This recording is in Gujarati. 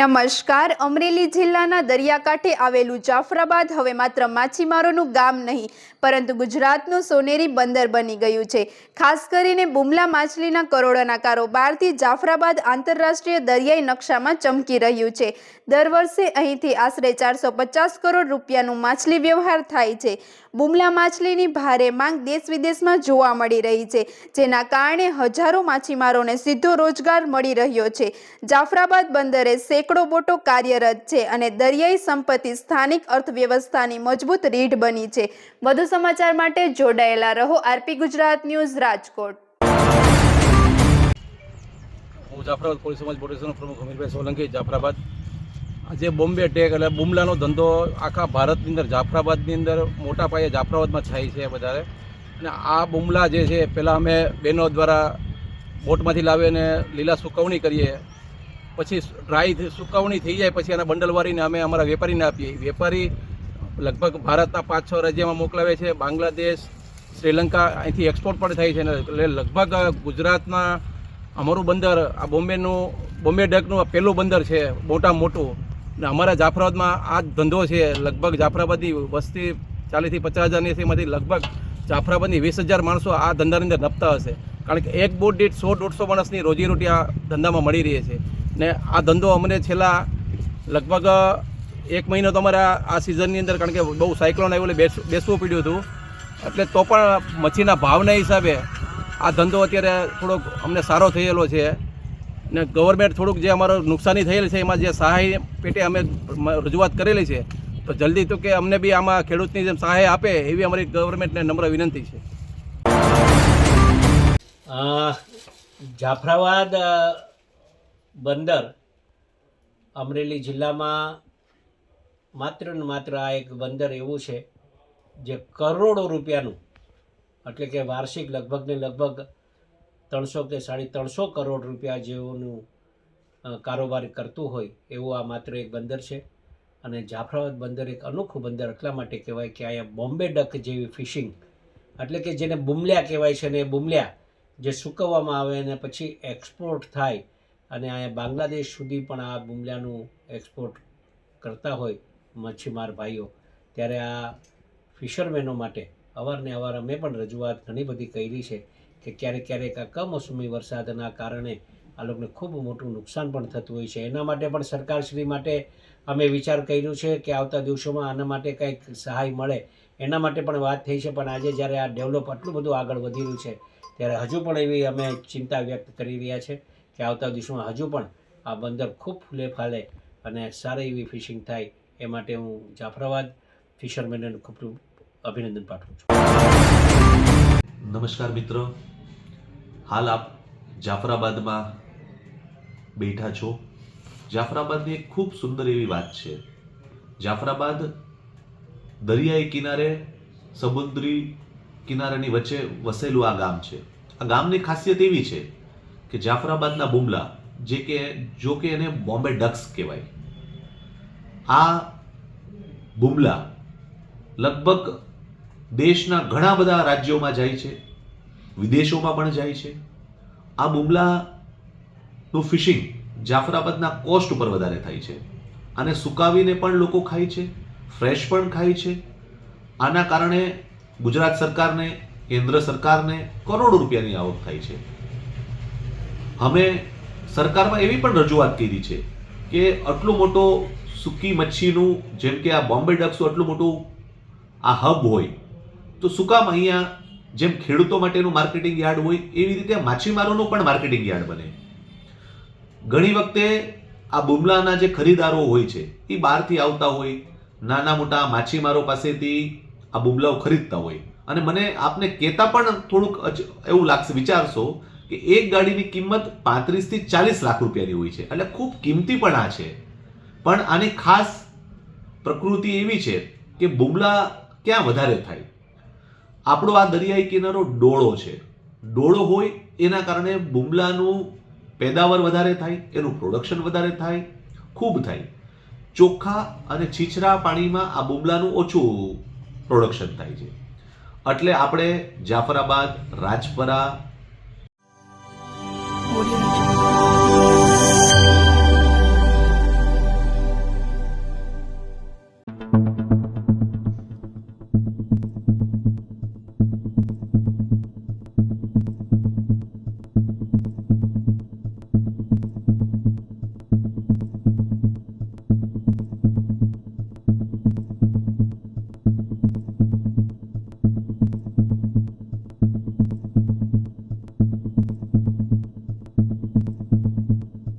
નમસ્કાર. અમરેલી જિલ્લાના દરિયાકાંઠે આવેલું જાફરાબાદ હવે માત્ર માછીમારોનું ગામ નહીં, પરંતુ ગુજરાતનું સોનેરી બંદર બની ગયું છે. ખાસ કરીને બુમલા માછલીના કરોડોના કારોબારથી જાફરાબાદ આંતરરાષ્ટ્રીય દરિયાઈ નકશામાં ચમકી રહ્યું છે. દર વર્ષે અહીંથી આશરે ચારસો પચાસ કરોડ રૂપિયાનું માછલી વ્યવહાર થાય છે. બુમલા માછલીની ભારે માંગ દેશ વિદેશમાં જોવા મળી રહી છે, જેના કારણે હજારો માછીમારોને સીધો રોજગાર મળી રહ્યો છે. જાફરાબાદ બંદરે સેંકડો બોટો કાર્યરત છે અને દરિયાઈ સંપત્તિ સ્થાનિક અર્થવ્યવસ્થાની મજબૂત રીઢ બની છે. વધુ સમાચાર માટે જોડાયેલા રહો આરપી ગુજરાત ન્યૂઝ રાજકોટ. હું જાફરાબાદ પોલીસ સમાજ બોટેશનનો પ્રમુખ અમીરભાઈ સોલંકી, જાફરાબાદ. આજે બોમ્બે ટેક એટલે બુમલાનો ધંધો આખા ભારતની અંદર, જાફરાબાદની અંદર મોટા પાયે જાફરાબાદમાં થાય છે વધારે. અને આ બુમલા જે છે, પહેલાં અમે બહેનો દ્વારા બોટમાંથી લાવીને લીલા સુકવણી કરીએ. પછી ડ્રાય સુકવણી થઈ જાય પછી એના બંડલ વાળીને અમે અમારા વેપારીને આપીએ. વેપારી લગભગ ભારતના પાંચ છ રાજ્યમાં મોકલાવે છે. બાંગ્લાદેશ, શ્રીલંકા, અહીંથી એક્સપોર્ટ પણ થાય છે એટલે લગભગ ગુજરાતના અમારું બંદર, આ બોમ્બેનું, બોમ્બે ડકનું પહેલું બંદર છે, મોટા મોટું. ને અમારા જાફરાબાદમાં આ ધંધો છે, લગભગ જાફરાબાદની વસ્તી ચાલીસથી પચાસ હજારની છે લગભગ જાફરાબાદની વીસ હજાર માણસો આ ધંધાની અંદર નપતા હશે. કારણ કે એક બોટ દીઠ સો દોઢસો માણસની રોજીરોટી આ ધંધામાં મળી રહી છે. ને આ ધંધો અમને છેલ્લા લગભગ એક મહિનો તો અમારે આ- સિઝનની અંદર કારણ કે બહુ સાયક્લોન આવ્યું એટલે બેસ, બેસવું પડ્યું હતું. એટલે તો પણ મચ્છીના ભાવના હિસાબે આ ધંધો અત્યારે થોડોક અમને સારો થયેલો છે. ને ગવર્મેન્ટ થોડુંક જે અમારો નુકસાની થયેલ છે, એમાં જે સહાય પેટે અમે રજૂઆત કરેલી છે, તો જલ્દી તો કે અમને બી આમાં ખેડૂતની જેમ સહાય આપે એવી અમારી ગવર્મેન્ટને નમ્ર વિનંતી છે. જાફરાબાદ બંદર અમરેલી જિલ્લામાં માત્ર ને માત્ર આ એક બંદર એવું છે જે કરોડો રૂપિયાનું, એટલે કે વાર્ષિક લગભગ ને લગભગ ત્રણસો કે સાડી ત્રણસો કરોડ રૂપિયા જેવોનું કારોબાર કરતું હોય એવું આ માત્ર એક બંદર છે. અને જાફરાબાદ બંદર એક અનોખું બંદર એટલા માટે કહેવાય કે અહીંયા બોમ્બે ડક જેવી ફિશિંગ, એટલે કે જેને બુમલ્યા કહેવાય છે ને એ બુમલ્યા જે સૂકવવામાં આવે અને પછી એક્સપોર્ટ થાય અને અહીંયા બાંગ્લાદેશ સુધી પણ આ બુમલાનું એક્સપોર્ટ કરતા હોય મચ્છીમાર ભાઈઓ, ત્યારે આ ફિશરમેનો માટે અવારને અવાર અમે પણ રજૂઆત ઘણી બધી કરી છે કે ક્યારેક ક્યારેક આ કમોસમી વરસાદના કારણે આ લોકોને ખૂબ મોટું નુકસાન પણ થતું હોય છે. એના માટે પણ સરકારશ્રી માટે અમે વિચાર કર્યો છે કે આવતા દિવસોમાં આના માટે કંઈક સહાય મળે. એના માટે પણ વાત થઈ છે, પણ આજે જ્યારે આ ડેવલપ આટલું બધું આગળ વધી રહ્યું છે, ત્યારે હજુ પણ એવી અમે ચિંતા વ્યક્ત કરી રહ્યા છે. કે આવતા દિવસોમાં હજુ પણ આ બંદર ખૂબ ફૂલે ફાલે અને સારી એવી ફિશિંગ થાય એ માટે હું જાફરાબાદ ફિશરમેનને ખૂબ અભિનંદન પાઠવું છું. નમસ્કાર મિત્રો. હાલ આપ જાફરાબાદમાં બેઠા છો. જાફરાબાદની એક ખૂબ સુંદર એવી વાત છે. જાફરાબાદ દરિયાઈ કિનારે, સમુદ્રી કિનારાની વચ્ચે વસેલું આ ગામ છે. આ ગામની ખાસિયત એવી છે કે જાફરાબાદના બુમલા, જે કે, જો કે એને બોમ્બે ડક્સ કહેવાય. આ બુમલા લગભગ દેશના ઘણા બધા રાજ્યોમાં જાય છે, વિદેશોમાં પણ જાય છે. આ બુમલાનું ફિશિંગ જાફરાબાદના કોસ્ટ ઉપર વધારે થાય છે. આને સુકાવીને પણ લોકો ખાય છે, ફ્રેશ પણ ખાય છે. આના કારણે ગુજરાત સરકારને, કેન્દ્ર સરકારને કરોડો રૂપિયાની આવક થાય છે. અમે સરકારમાં એવી પણ રજૂઆત કરી છે કે આટલો મોટો સૂકી મચ્છીનું, જેમ કે આ બોમ્બે ડક્સનું આટલું મોટું આ હબ હોય, તો શું અહીંયા જેમ ખેડૂતો માટેનું માર્કેટિંગ યાર્ડ હોય, એવી રીતે માછીમારોનું પણ માર્કેટિંગ યાર્ડ બને. ઘણી વખતે આ બુમલાના જે ખરીદારો હોય છે, એ બહારથી આવતા હોય, નાના મોટા માછીમારો પાસેથી આ બુમલાઓ ખરીદતા હોય. અને મને આપને કહેતા પણ થોડુંક એવું લાગશે, વિચારશો કે એક ગાડીની કિંમત પાંત્રીસથી ચાલીસ લાખ રૂપિયાની હોય છે. એટલે ખૂબ કિંમતી પણ આ છે. પણ આની ખાસ પ્રકૃતિ એવી છે કે બુમલા ક્યાં વધારે થાય? આપણો આ દરિયાઈ કિનારો ડોળો છે. ડોળો હોય એના કારણે બુમલાનું પેદાવાર વધારે થાય, એનું પ્રોડક્શન વધારે થાય, ખૂબ થાય. ચોખ્ખા અને છીછરા પાણીમાં આ બુમલાનું ઓછું પ્રોડક્શન થાય છે. એટલે આપણે જાફરાબાદ, રાજપરા 我愿意